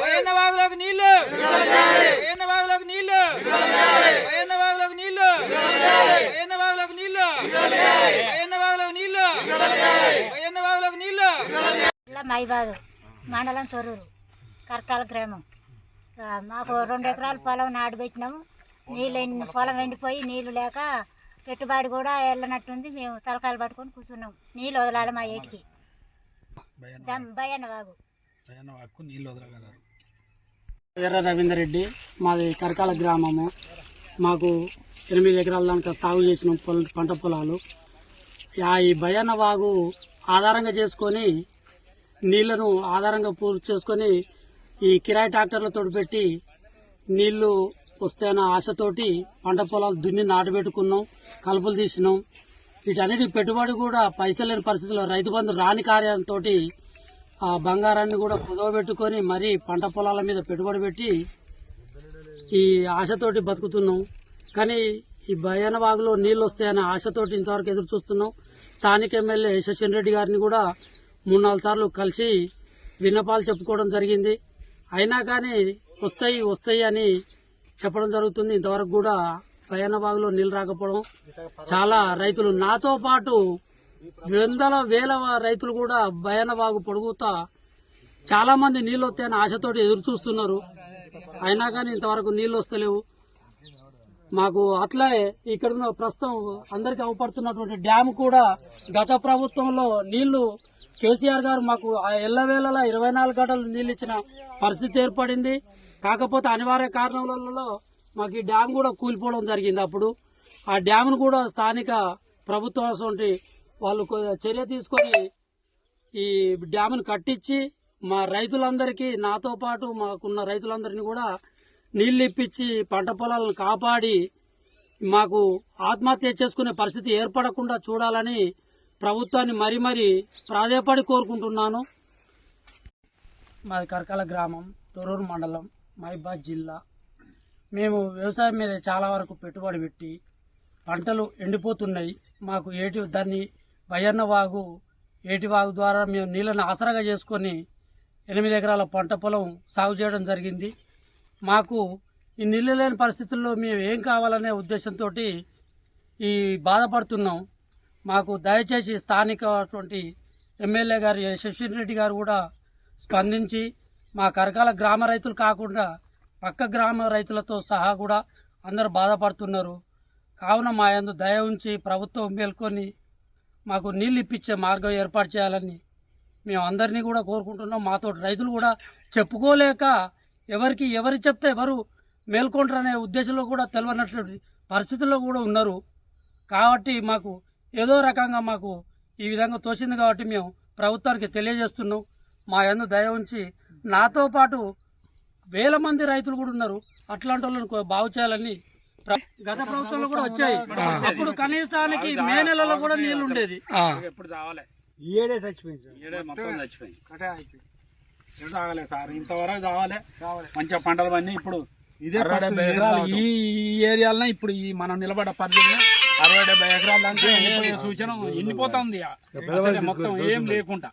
పోయన్న వాగులోకి నీళ్ళు పోయన్న వాగులోకి నీళ్ళు పోయన్న వాగులోకి నీళ్ళు పోయన్న వాగులోకి నీళ్ళు పోయన్న వాగులోకి నీళ్ళు పోయన్న వాగులోకి నీళ్ళు మైబాదు మండలం తొర్రూరు కర్కాల గ్రామం. మాకు రెండు ఎకరాల పొలం నాటు పెట్టినాము. నీళ్ళు ఎండి- పొలం ఎండిపోయి నీళ్ళు లేక పెట్టుబడి కూడా వెళ్ళనట్టుంది మేము తలకాయలు పట్టుకొని కూర్చున్నాం. నీళ్ళు వదలాలి మా ఏటికి. జం- భయన్న బాగు ఎర్ర రవీందర్ రెడ్డి మాది కరకాల గ్రామము. మాకు ఎనిమిది ఎకరాల దాకా సాగు చేసిన పొల పంట పొలాలు. ఆ ఈ భయాన వాగు ఆధారంగా చేసుకొని నీళ్ళను ఆధారంగా పూర్తి చేసుకొని ఈ కిరాయి ట్రాక్టర్లతో పెట్టి నీళ్ళు వస్తాయన్న ఆశతోటి పంట పొలాలు దున్ని నాటబెట్టుకున్నాం కలుపులు తీసినాం. వీటన్నిటి పెట్టుబడి కూడా పైసలు లేని పరిస్థితుల్లో రైతు బంధు రాని కార్యంతో ఆ బంగారాన్ని కూడా కుదవబెట్టుకొని మరీ పంట పొలాల మీద పెట్టుబడి పెట్టి ఈ ఆశతోటి బతుకుతున్నాం. కానీ ఈ భయాన నీళ్ళు వస్తాయనే ఆశతోటి ఇంతవరకు ఎదురు చూస్తున్నాం. స్థానిక ఎమ్మెల్యే శశిన్ రెడ్డి గారిని కూడా మూడు నాలుగు సార్లు కలిసి విన్నపాలు చెప్పుకోవడం జరిగింది. అయినా కానీ వస్తాయి వస్తాయి అని చెప్పడం జరుగుతుంది. ఇంతవరకు కూడా భయాన నీళ్ళు రాకపోవడం చాలా రైతులు నాతో పాటు వందల వేల రైతులు కూడా భయానవాగు పొడుగుతా చాలా మంది నీళ్ళు వస్తాయని ఆశతోటి ఎదురు చూస్తున్నారు. అయినా కానీ ఇంతవరకు నీళ్ళు వస్తలేవు మాకు అట్లే ఇక్కడ ఉన్న ప్రస్తుతం అందరికి అవపడుతున్నటువంటి డ్యామ్ కూడా గత ప్రభుత్వంలో నీళ్ళు కేసీఆర్ గారు మాకు ఎల్లవేళలా ఇరవై నాలుగు గంటలు నీళ్ళు ఇచ్చిన పరిస్థితి ఏర్పడింది. కాకపోతే అనివార్య కారణాలలో మాకు ఈ డ్యామ్ కూడా కూలిపోవడం జరిగింది అప్పుడు. ఆ డ్యామ్ను కూడా స్థానిక ప్రభుత్వం అటువంటి వాళ్ళు చర్య తీసుకొని ఈ డ్యామ్ను కట్టించి మా రైతులందరికీ నాతో పాటు మాకున్న రైతులందరినీ కూడా నీళ్ళు ఇప్పించి పంట పొలాలను కాపాడి మాకు ఆత్మహత్య చేసుకునే పరిస్థితి ఏర్పడకుండా చూడాలని ప్రభుత్వాన్ని మరీ మరీ ప్రాధేయపడి కోరుకుంటున్నాను. మాది కరకాల గ్రామం తొరూరు మండలం మహిబాద్ జిల్లా. మేము వ్యవసాయం మీద చాలా వరకు పెట్టుబడి పెట్టి పంటలు ఎండిపోతున్నాయి. మాకు ఏటి దాన్ని భయన్న వాగు ఏటి వాగు ద్వారా మేము నీళ్ళని ఆసరాగా చేసుకొని ఎనిమిది ఎకరాల పంట పొలం సాగు చేయడం జరిగింది. మాకు ఈ నీళ్ళు లేని పరిస్థితుల్లో మేము ఏం కావాలనే ఉద్దేశంతో ఈ బాధపడుతున్నాం. మాకు దయచేసి స్థానికటువంటి ఎమ్మెల్యే గారు శశిన్ రెడ్డి గారు కూడా స్పందించి మా కరకాల గ్రామ రైతులు కాకుండా పక్క గ్రామ రైతులతో సహా కూడా అందరూ బాధపడుతున్నారు. కావున మా యందు దయ ఉంచి ప్రభుత్వం మేల్కొని మాకు నీళ్ళు ఇప్పించే మార్గం ఏర్పాటు చేయాలని మేము అందరినీ కూడా కోరుకుంటున్నాం. మాతో రైతులు కూడా చెప్పుకోలేక ఎవరికి ఎవరు చెప్తే ఎవరు మేల్కొంటారనే ఉద్దేశంలో కూడా తెలియనటువంటి పరిస్థితుల్లో కూడా ఉన్నారు. కాబట్టి మాకు ఏదో రకంగా మాకు ఈ విధంగా తోచింది కాబట్టి మేము ప్రభుత్వానికి తెలియజేస్తున్నాం. మా ఎందు దయ ఉంచి నాతో పాటు వేల మంది రైతులు కూడా ఉన్నారు. అట్లాంటి వాళ్ళని బాగు చేయాలని గత ప్రభుత్వంలో కూడా వచ్చాయి. అప్పుడు కనీసానికి మే నెలలో కూడా నీళ్ళు ఉండేది. ఎప్పుడు చావలే. ఏడే చచ్చిపోయింది ఏడే మొత్తం చచ్చిపోయింది. ఎప్పుడు తాగలే సార్. ఇంతవరకు చావలే. మంచిగా పంటలు పని ఇప్పుడు ఇదే. ఈ ఈ ఏరియాలో ఇప్పుడు ఈ మనం నిలబడ్డ పరిధిలో అరవై డెబ్బై ఎకరాల సూచన ఎండిపోతుంది. మొత్తం ఏం లేకుండా.